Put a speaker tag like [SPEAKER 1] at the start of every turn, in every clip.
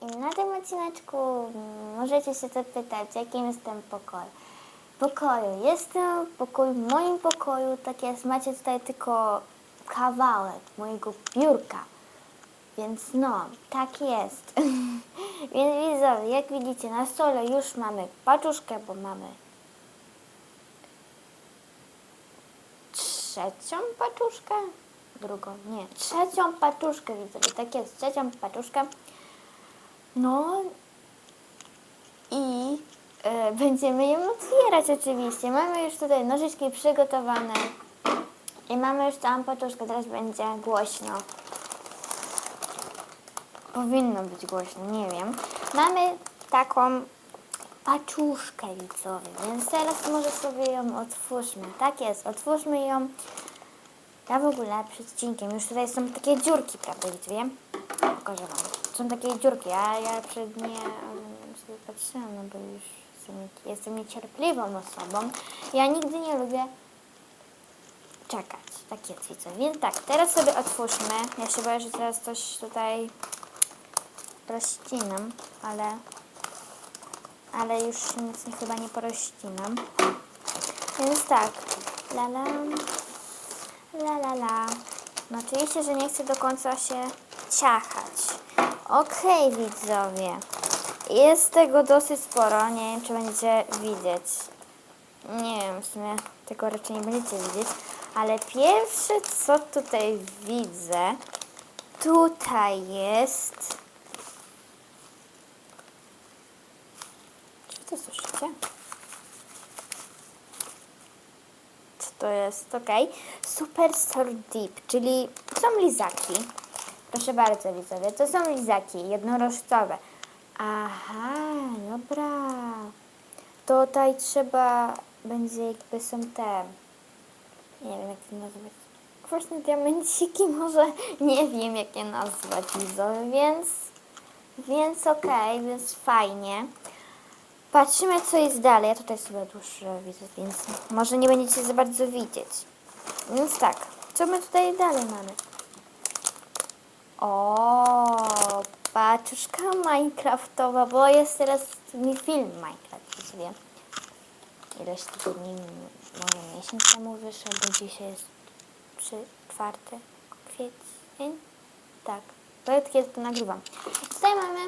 [SPEAKER 1] i na tym odcineczku możecie się zapytać, jakim jestem pokoju. Pokoju. Jestem w pokoju, w moim pokoju, tak jest, macie tutaj tylko kawałek mojego biurka. Więc no, tak jest. Więc widzowie, jak widzicie, na stole już mamy paczuszkę, bo mamy trzecią paczuszkę? Drugą, nie, trzecią paczuszkę widzowie, tak jest, trzecią paczuszkę. No i e, będziemy ją otwierać oczywiście. Mamy już tutaj nożyczki przygotowane i mamy już całą paczuszkę, teraz będzie głośno. Powinno być głośno, nie wiem. Mamy taką paczuszkę widzowie, więc teraz może sobie ją otwórzmy. Tak jest, otwórzmy ją. Ja w ogóle przed już tutaj są takie dziurki, prawda widzowie? Pokażę wam. Są takie dziurki, a ja przed nie sobie patrzyłam, no bo już jestem, niecierpliwą osobą. Ja nigdy nie lubię czekać. Tak jest widzowie. Więc tak, teraz sobie otwórzmy. Ja się boję, że teraz coś tutaj rozścinam, ale ale już nic nie- chyba nie porościnam. Więc tak, la la, la la la. No oczywiście, że nie chcę do końca się ciachać. Okej, widzowie. Jest tego dosyć sporo, nie wiem, czy będzie widzieć. Nie wiem, w sumie tego raczej nie będziecie widzieć. Ale pierwsze, co tutaj widzę, tutaj jest... Czy to słyszycie? Co to jest? Okej. Super Store Deep, czyli są lizaki. Proszę bardzo, widzowie, to są lizaki jednorożcowe. Aha, dobra. Tutaj trzeba będzie jakby są te, nie wiem jak to nazwać, właśnie diamenciki może, nie wiem jak je nazwać, widzowie, więc, więc okej, więc fajnie. Patrzymy, co jest dalej. Ja tutaj sobie dłuższe widzę, więc może nie będziecie za bardzo widzieć. Więc tak, co my tutaj dalej mamy? O, paczuszka Minecraftowa, bo jest teraz mi film Minecraft, sobie. Ileś tygodni, może miesiąc temu wyszedł, bo dzisiaj jest 3, 4 kwiecień. Tak, to jest kiedy to nagrywam. Tutaj mamy,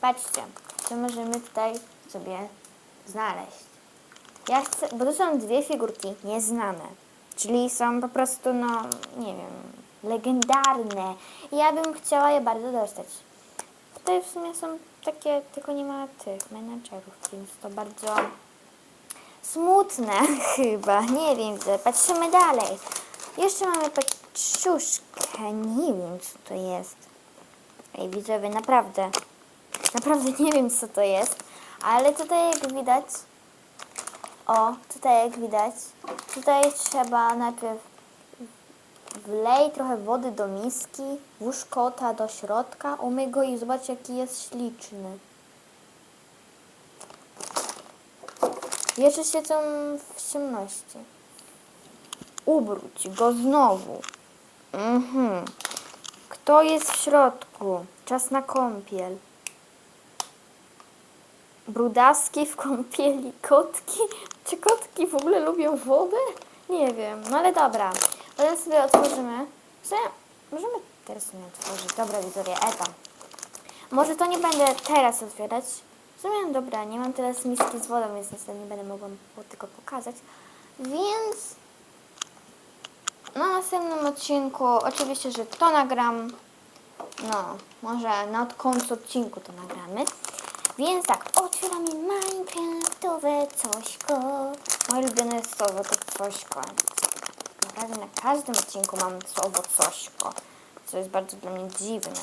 [SPEAKER 1] patrzcie, co możemy tutaj sobie znaleźć. Ja chcę, bo to są dwie figurki nieznane, czyli są po prostu, no, nie wiem, legendarne. Ja bym chciała je bardzo dostać. Tutaj w sumie są takie, tylko nie ma tych menadżerów, więc to bardzo smutne chyba. Nie wiem, patrzymy dalej. Jeszcze mamy paczuszkę, nie wiem co to jest. Ej, widzowie, naprawdę, naprawdę nie wiem co to jest, ale tutaj jak widać, o, tutaj jak widać, tutaj trzeba najpierw wlej trochę wody do miski, włóż kota do środka, umyj go i zobacz jaki jest śliczny. Jeszcze siedzą w ciemności. Ubróć go znowu. Mhm. Kto jest w środku? Czas na kąpiel. Brudaski w kąpieli. Kotki? Czy kotki w ogóle lubią wodę? Nie wiem, no ale dobra. Potem sobie otworzymy. W sumie możemy teraz sobie otworzyć. Dobra, widzowie, eto. Może to nie będę teraz otwierać. W sumie, dobra, nie mam teraz miski z wodą, więc niestety nie będę mogła tylko pokazać. Więc na następnym odcinku oczywiście, że to nagram. No, może na końcu odcinku to nagramy. Więc tak, otwieramy Minecraftowe cośko. Moje ulubione słowo to cośko. Naprawdę na każdym odcinku mam słowo cośko, co jest bardzo dla mnie dziwne.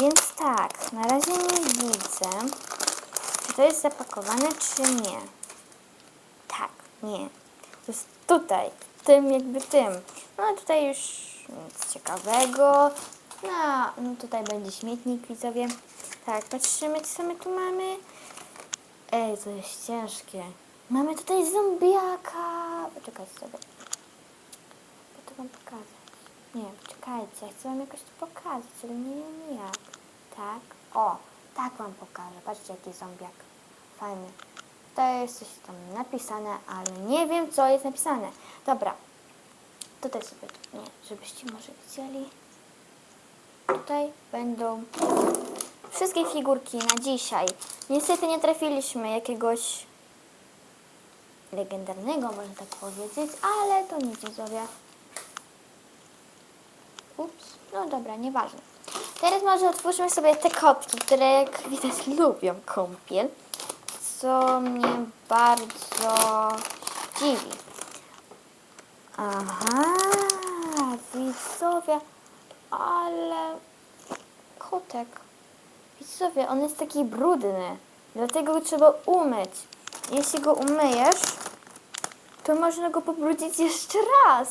[SPEAKER 1] Więc tak, na razie nie widzę, czy to jest zapakowane, czy nie. Tak, nie. To jest tutaj, tym jakby tym. No a tutaj już nic ciekawego. No, no tutaj będzie śmietnik, widzowie. Tak, patrzymy, co my tu mamy. Ej, to jest ciężkie. Mamy tutaj zombiaka. Poczekajcie sobie. Wam pokazać. Nie, poczekajcie, ja chcę wam jakoś to pokazać, ale nie wiem jak. Tak. O, tak wam pokażę. Patrzcie, jaki zombiak. Fajny. To jest coś tam napisane, ale nie wiem, co jest napisane. Dobra. Tutaj sobie, nie, żebyście może widzieli. Tutaj będą wszystkie figurki na dzisiaj. Niestety nie trafiliśmy jakiegoś legendarnego, można tak powiedzieć, ale to nic nie zrobię. Ups, no dobra, nieważne. Teraz może otwórzmy sobie te kotki, które jak widać lubią kąpiel, co mnie bardzo dziwi. Aha, widzowie, ale kotek. Widzowie, on jest taki brudny, dlatego go trzeba umyć. Jeśli go umyjesz, to można go pobrudzić jeszcze raz.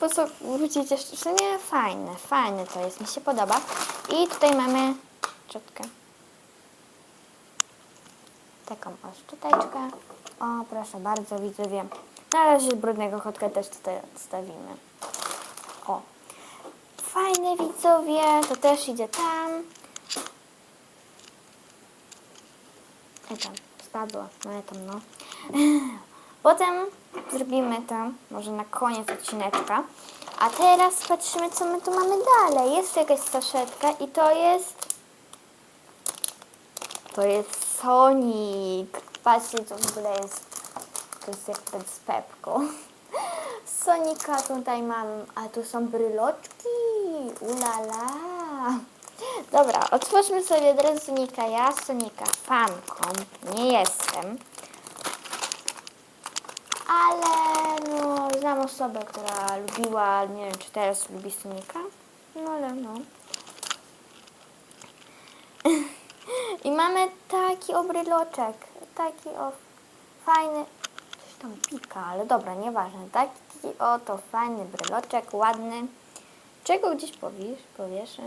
[SPEAKER 1] Po co wrócić jeszcze? W sumie fajne, fajne to jest, mi się podoba. I tutaj mamy szczotkę. Taką o szczoteczkę. O, proszę bardzo, widzowie. Na razie brudnego kotka też tutaj odstawimy. O. Fajne widzowie, to też idzie tam. E tam, spadło, no ale tam no. Potem zrobimy to może na koniec odcineczka. A teraz patrzymy, co my tu mamy dalej. Jest jakaś saszetka i to jest... To jest Sonic. Patrzcie, co w ogóle jest. To jest jak ten z Pepką. Sonika tutaj mam, a tu są bryloczki. Ulala. Dobra, otwórzmy sobie od razu Sonika. Ja Sonika fanką nie jestem. Ale no, znam osobę, która lubiła, nie wiem czy teraz lubi Sonika. No ale no. I mamy taki obryloczek. Taki o fajny. Coś tam pika, ale dobra, nieważne. Taki oto fajny bryloczek, ładny. Czego gdzieś powiesz, powieszę?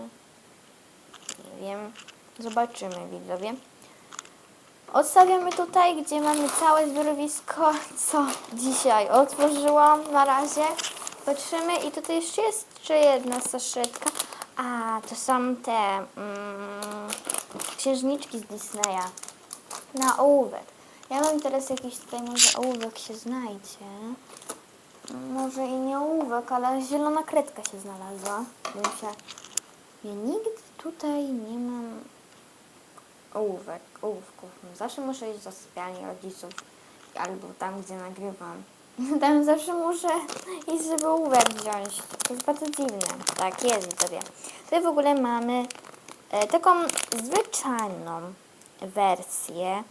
[SPEAKER 1] Nie wiem. Zobaczymy, widzowie. Odstawiamy tutaj, gdzie mamy całe zbiorowisko, co dzisiaj otworzyłam na razie. Patrzymy i tutaj jeszcze jest jeszcze jedna saszetka. A, to są te mm, księżniczki z Disneya na ołówek. Ja mam teraz jakiś tutaj może ołówek się znajdzie. Może i nie ołówek, ale zielona kredka się znalazła. Bym się... Ja nigdy tutaj nie mam ołówek, ołówków. Zawsze muszę iść do sypialni rodziców albo tam, gdzie nagrywam. Tam zawsze muszę iść, żeby ołówek wziąć. To jest bardzo dziwne. Tak, jest sobie. Tutaj w ogóle mamy e, taką zwyczajną wersję.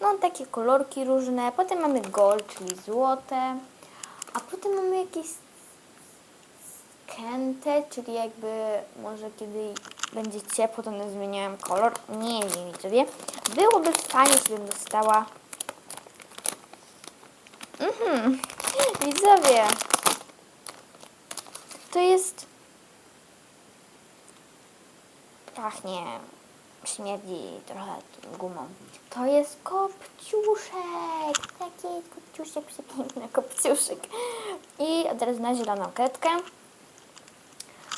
[SPEAKER 1] No, takie kolorki różne. Potem mamy gold, czyli złote. A potem mamy jakieś kętę, czyli jakby może kiedy będzie ciepło, to one zmieniają kolor. Nie wiem, widzowie. Byłoby fajnie, gdybym dostała... Mhm. Widzowie. To jest... Pachnie... Śmierdzi trochę gumą. To jest kopciuszek. Taki kopciuszek, przepiękny kopciuszek. I od razu na zieloną kredkę.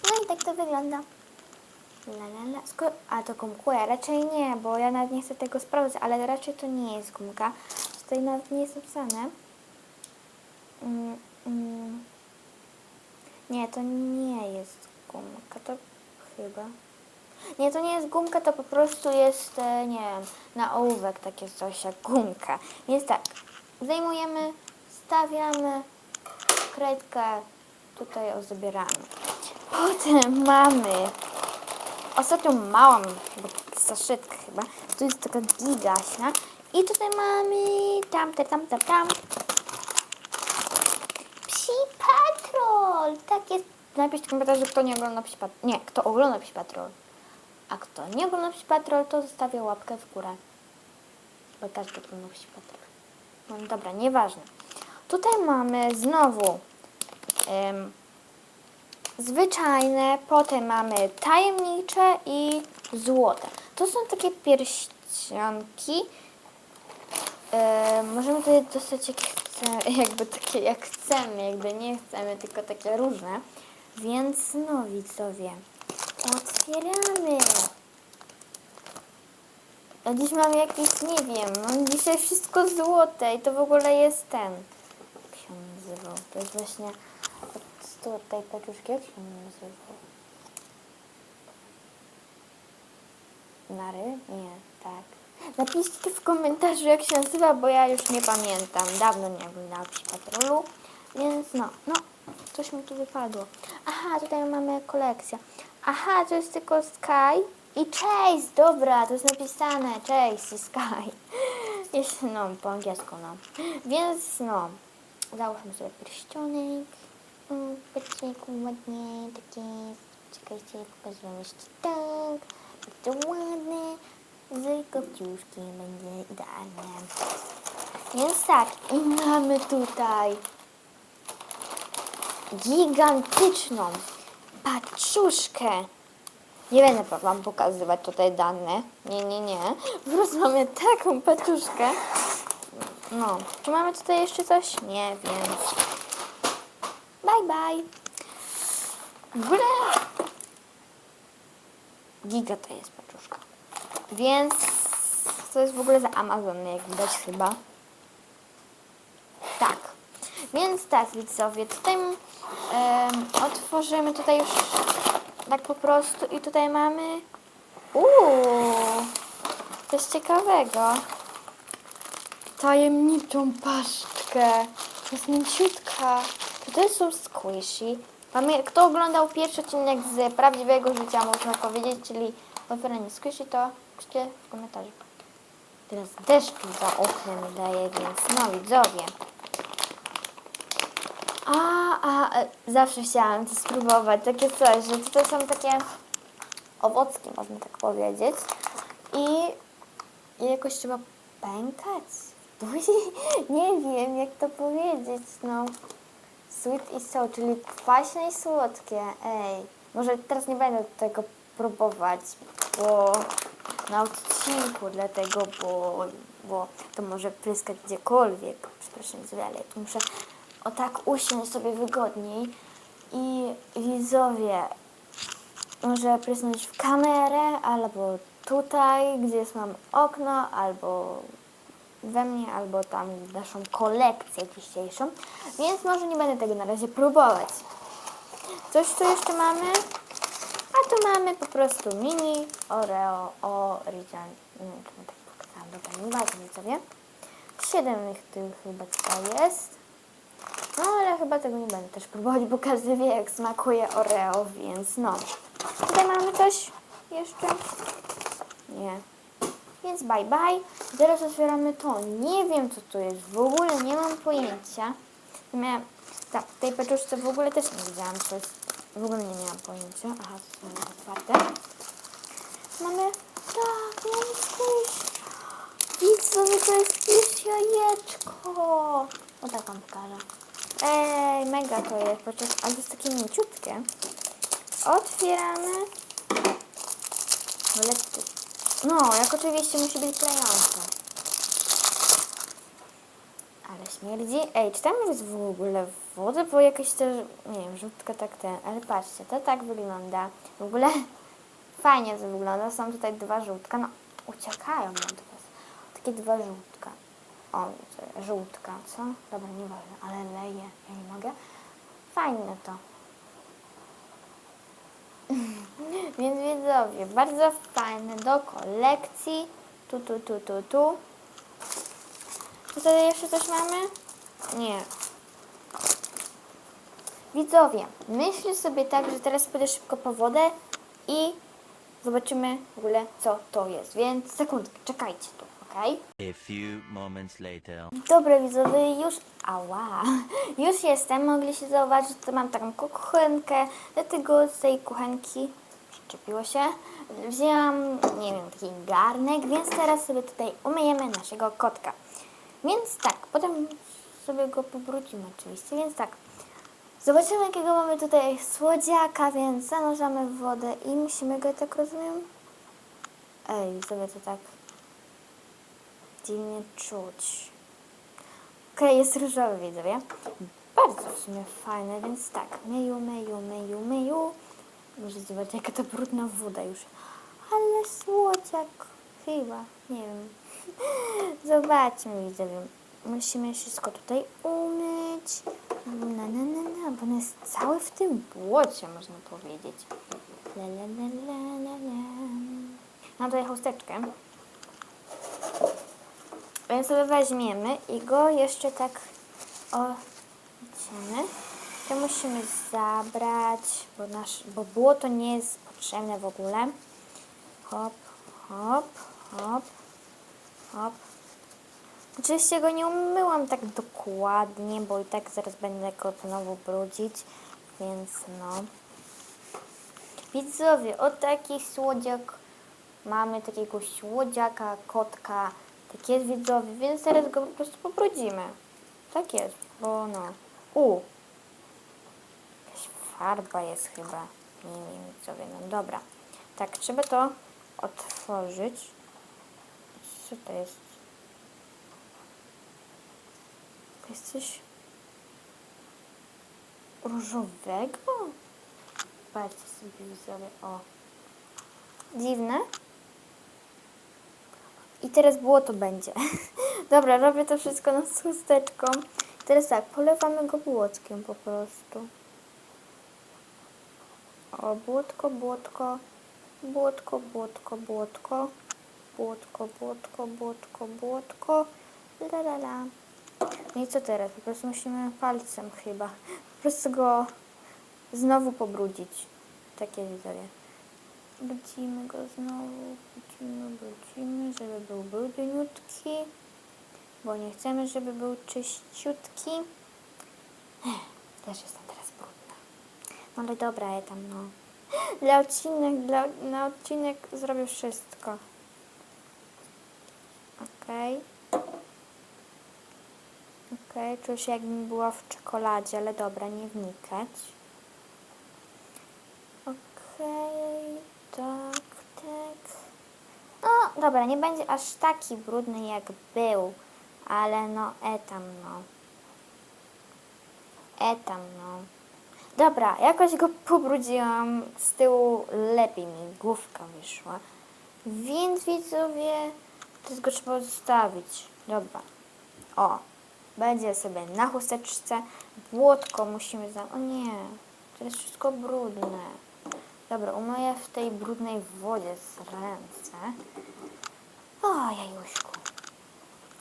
[SPEAKER 1] No i tak to wygląda. La, la, la. A to gumkuje? Raczej nie, bo ja nawet nie chcę tego sprawdzać, ale raczej to nie jest gumka. Tutaj nawet nie jest napisane. Mm, mm. Nie, to nie jest gumka, to chyba. Nie, to nie jest gumka, to po prostu jest, e, nie wiem, na ołówek takie coś jak gumka. Więc tak, zdejmujemy, stawiamy kredkę, tutaj ozabieramy. Potem mamy ostatnią małą chyba saszetkę chyba. Tu jest taka gigaśna. I tutaj mamy tam, tam, tam. Psi Patrol! Tak jest. Napisz w komentarzu, kto nie ogląda Psi Patrol. Nie, kto ogląda Psi Patrol. A kto nie ogląda Psi Patrol, to zostawia łapkę w górę. Bo każdy ogląda Psi Patrol. No dobra, nieważne. Tutaj mamy znowu zwyczajne, potem mamy tajemnicze i złote. To są takie pierścionki. E, możemy tutaj dostać jak chcemy, jakby takie jak chcemy, jakby nie chcemy, tylko takie różne. Więc no widzowie, otwieramy. A dziś mam jakieś, nie wiem, mam dzisiaj wszystko złote i to w ogóle jest ten. Jak się nazywał? To jest właśnie się on nazywał? Nary? Nie, tak. Napiszcie w komentarzu jak się nazywa, bo ja już nie pamiętam. Dawno nie oglądałam Psi Patrolu, więc no, no, coś mi tu wypadło. Aha, tutaj mamy kolekcję. Aha, to jest tylko Sky i Chase, dobra, to jest napisane Chase i Sky. Jest, no, po angielsku, no. Więc, no, załóżmy sobie pierścionek. Pierścionku ładnie, taki, czekajcie, pokazuję jeszcze tak. Bardzo ładny, z kopciuszkiem będzie idealnie. Więc tak, i mamy tutaj gigantyczną paczuszkę. Nie będę wam pokazywać tutaj dane. Nie, nie, nie. Po prostu mamy taką paczuszkę. No, czy mamy tutaj jeszcze coś? Nie wiem. Bye, ogóle giga to jest paczuszka. Więc to jest w ogóle za Amazon, jak widać chyba. Tak. Więc tak, widzowie, tutaj em, otworzymy tutaj już tak po prostu i tutaj mamy uuu, coś ciekawego. Tajemniczą paszczkę. Jest mięciutka. To są squishy? Kto oglądał pierwszy odcinek z prawdziwego życia, można powiedzieć, czyli otwieranie squishy, to piszcie w komentarzu. Teraz deszcz tu za oknem daje, więc no widzowie. A, a, e, zawsze chciałam to spróbować, takie coś, że tutaj są takie owocki, można tak powiedzieć. I, i jakoś trzeba pękać. Nie wiem, jak to powiedzieć, no. Sweet i sour, czyli kwaśne i słodkie. Ej, może teraz nie będę tego próbować, bo na odcinku, dlatego, bo, bo to może pryskać gdziekolwiek. Przepraszam, ale tu muszę o tak usiąść sobie wygodniej i widzowie może prysnąć w kamerę, albo tutaj, gdzie jest mam okno, albo we mnie, albo tam w naszą kolekcję dzisiejszą, więc może nie będę tego na razie próbować. Coś tu jeszcze mamy? A tu mamy po prostu mini Oreo Original. Nie wiem, czy tak pokazałam. Dobra, nie ważne widzowie. Siedem ich tu chyba tutaj jest. No ale chyba tego nie będę też próbować, bo każdy wie jak smakuje Oreo, więc no. Tutaj mamy coś jeszcze? Nie. Więc bye bye. Teraz otwieramy to. Nie wiem co to jest. W ogóle nie mam pojęcia. Miałem, tak, w tej peczuszce w ogóle też nie wiedziałam co jest. W ogóle nie miałam pojęcia. Aha, to są otwarte. Mamy, tak, mamy coś. Widzowie, to jest jakieś jajeczko. O tak wam pokażę. Ej, mega to jest, poczekaj, ale jest takie mięciutkie. Otwieramy. Ale ty- No, jak oczywiście musi być klejące. Ale śmierdzi. Ej, czy tam jest w ogóle woda? Bo jakaś też, nie wiem, żółtka tak ten. Ale patrzcie, to tak wygląda. W ogóle fajnie to wygląda. Są tutaj dwa żółtka. No, uciekają od was. Takie dwa żółtka. O, żółtka, co? Dobra, nieważne, ale leje. Ja nie mogę. Fajne to. Więc widzowie, bardzo fajne do kolekcji. Tu, tu, tu, tu, tu. Tutaj jeszcze coś mamy? Nie. Widzowie, myślę sobie tak, że teraz pójdę szybko po wodę i zobaczymy w ogóle co to jest. Więc sekundkę, czekajcie tu, okej?
[SPEAKER 2] A few moments later.
[SPEAKER 1] Dobra widzowie, już, ała, już jestem, mogliście zauważyć, że mam taką kuchenkę, dlatego z tej kuchenki przyczepiło się, wzięłam, nie wiem, taki garnek, więc teraz sobie tutaj umyjemy naszego kotka. Więc tak, potem sobie go pobrudzimy oczywiście, więc tak, zobaczymy jakiego mamy tutaj słodziaka, więc zanurzamy w wodę i musimy go, tak rozumiem, ej, sobie to tak dziwnie czuć. Okej, jest różowy, widzowie. Bardzo w sumie fajne, więc tak. Myju, myju, myju, myju. Może zobaczyć, jaka to brudna woda już. Ale słodziak. Chyba, nie wiem. Zobaczmy, widzowie. Musimy wszystko tutaj umyć. Na, na, na, na, bo on jest cały w tym błocie, można powiedzieć. La, la, la, la, la, la. Mam tutaj chusteczkę. Więc sobie weźmiemy i go jeszcze tak odciemy. To musimy zabrać, bo, nasz, bo błoto nie jest potrzebne w ogóle. Hop, hop, hop, hop. Oczywiście go nie umyłam tak dokładnie, bo i tak zaraz będę go znowu brudzić, więc no. Widzowie, o taki słodziak mamy takiego słodziaka, kotka, tak jest widzowie, więc teraz go po prostu pobrudzimy. Tak jest, bo no. U, jakaś farba jest chyba. Nie wiem widzowie, no dobra. Tak, trzeba to otworzyć. Co to jest? To jest coś różowego? Patrzcie sobie widzowie, o. Dziwne. I teraz błoto będzie. Dobra, robię to wszystko na z chusteczką. Teraz tak, polewamy go błotkiem po prostu. O, błotko, błotko, błotko, błotko, błotko, błotko, błotko, błotko, błotko, la la la. No i co teraz? Po prostu musimy palcem chyba. Po prostu go znowu pobrudzić. Takie widzowie. Brudzimy go znowu, brudzimy, brudzimy, żeby był brudniutki, bo nie chcemy, żeby był czyściutki. Ech, Też jestem teraz brudna. No ale dobra, ja tam no. Dla odcinek, dla, na odcinek zrobię wszystko. Okej. Okej, czuję się jakbym była w czekoladzie, ale dobra, nie wnikać. Okej, tak, tak. No, dobra, nie będzie aż taki brudny jak był, ale no, etam, no. Etam, no. Dobra, jakoś go pobrudziłam z tyłu, lepiej mi główka wyszła. Więc widzowie, to go trzeba zostawić. Dobra. O, będzie sobie na chusteczce. Błotko musimy za... O nie, to jest wszystko brudne. Dobra, umyję w tej brudnej wodzie z ręce. O, jajuśku.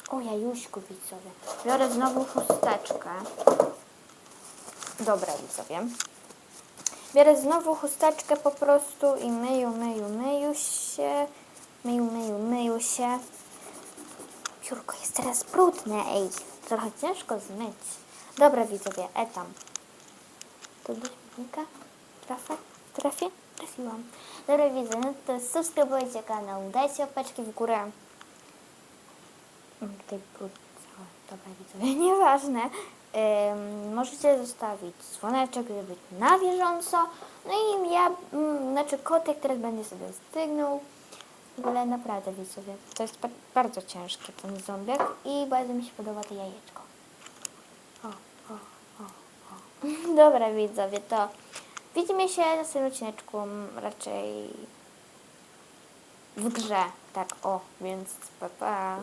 [SPEAKER 1] O, jajuśku, widzowie. Biorę znowu chusteczkę. Dobra, widzowie. Biorę znowu chusteczkę po prostu i myju, myju, myju się. Myju, myju, myju się. Piórko jest teraz brudne, ej. Trochę ciężko zmyć. Dobra, widzowie, etam. To do śmietnika? Trafię? Trafię? Trafiłam. Dobra, widzę, no to subskrybujcie kanał, dajcie łapeczki w górę. Mm, Tutaj brud. Dobra, widzowie, nieważne. Ym, możecie zostawić dzwoneczek, żeby być na bieżąco. No i ja, mm, znaczy kotek teraz będzie sobie stygnął. W ogóle naprawdę widzowie, to jest ba- bardzo ciężki ten zombiak i bardzo mi się podoba to jajeczko. O, o, o, o. Dobra widzowie, to widzimy się na następnym odcineczku raczej w grze. Tak, o, więc pa pa.